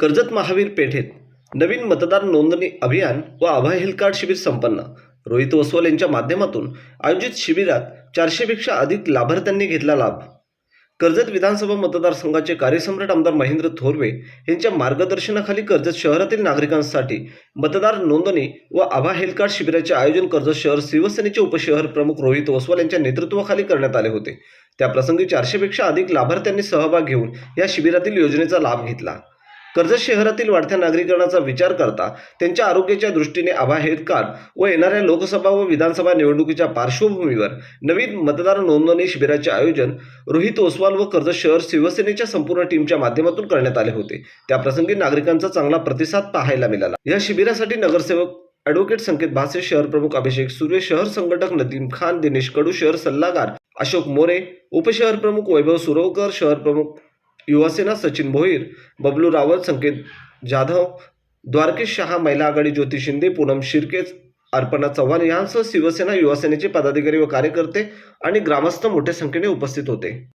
कर्जत महावीर पेठेत नवीन मतदार नोंदणी अभियान व आभा हेल्थ कार्ड शिबिर संपन्न. रोहित वसवाल यांच्या माध्यमातून आयोजित शिबिरात चारशेपेक्षा अधिक लाभार्थ्यांनी घेतला लाभ. कर्जत विधानसभा मतदारसंघाचे कार्यसम्राट आमदार महेंद्र थोरवे यांच्या मार्गदर्शनाखाली कर्जत शहरातील नागरिकांसाठी मतदार नोंदणी व आभा हेल्थ कार्ड शिबिराचे आयोजन कर्जत शहर शिवसेनेचे उपशहर प्रमुख रोहित ओसवाल यांच्या नेतृत्वाखाली करण्यात आले होते. त्याप्रसंगी चारशेपेक्षा अधिक लाभार्थ्यांनी सहभाग घेऊन या शिबिरातील योजनेचा लाभ घेतला. कर्जत शहरातील वाढत्या नागरीकरणाचा विचार करता त्यांच्या आरोग्याच्या दृष्टीने आभा हेतकार व येणाऱ्या लोकसभा व विधानसभा निवडणुकीच्या पार्श्वभूमीवर नवीन मतदार नोंदणी शिबिराचे आयोजन रोहित ओसवाल व कर्जत शहर शिवसेनेच्या संपूर्ण टीमच्या माध्यमातून करण्यात आले होते. त्याप्रसंगी नागरिकांचा चांगला प्रतिसाद पाहायला मिळाला. या शिबिरासाठी नगरसेवक ॲडव्होकेट संकेत भासे शहर प्रमुख अभिषेक सुर्वे शहर संघटक नदीम खान दिनेश कडू शहर सल्लागार अशोक मोरे उपशहर प्रमुख वैभव सुरवकर शहर प्रमुख युवासेना सचिन भोईर बबलू रावत संकेत जाधव द्वारकेश शहा महिला आघाडी ज्योती शिंदे पूनम शिर्केच अर्पणा चव्हाण यांसह शिवसेना युवासेनेचे पदाधिकारी व कार्यकर्ते आणि ग्रामस्थ मोठ्या संख्येने उपस्थित होते.